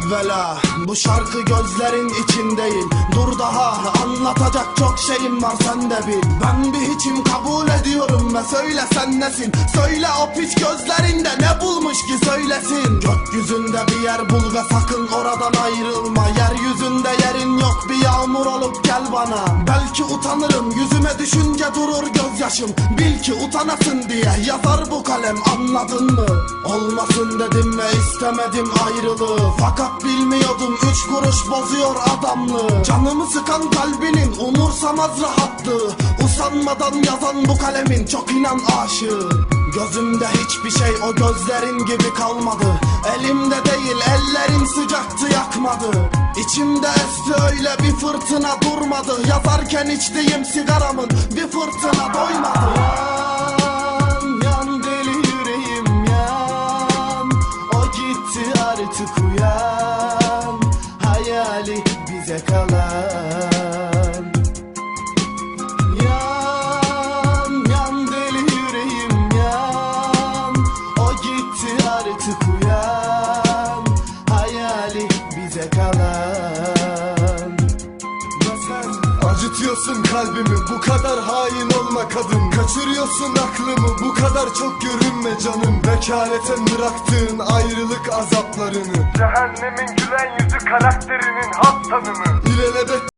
evvela Bu şarkı gözlerin içindeyim. Dur daha anlatacak çok şeyim var sen de bil. Ben bir hiçim kabul ediyorum ve söyle sen nesin? Söyle o piç gözlerinde ne bulmuş ki söylesin? Gökyüzünde bir yer bul ve sakın oradan ayrılma. Yeryüzünde yerin yok bir yağmur olup gel bana. Belki utanırım yüzüme düşünce gözyaşım Bil ki utanasın diye yazar bu kalem anladın mı? Olmasın dedim ve istemedim ayrılığı. Fakat bilmiyordum üç kuruş bozuyor adamlığı. Canımı sıkan kalbinin umursamaz rahatlığı. Usanmadan yazan bu kalemin çok inan aşığı Gözümde hiçbir şey o gözlerin gibi kalmadı. Elimde değil ellerin sıcaktı yakmadı. İçimde esti öyle bir fırtına durmadı. Yazarken içtiğim sigaramın bir fırtına doymadı. Yan yan deli yüreğim yan. O gitti artık bize kalan. Acıtıyorsun kalbimi bu kadar hain olma kadın. Kaçırıyorsun aklımı bu kadar çok görünme canım. Vekalete bıraktığın ayrılık azaplarını. Cehennemin gülen yüzü karakterinin has tanımı. İlelebet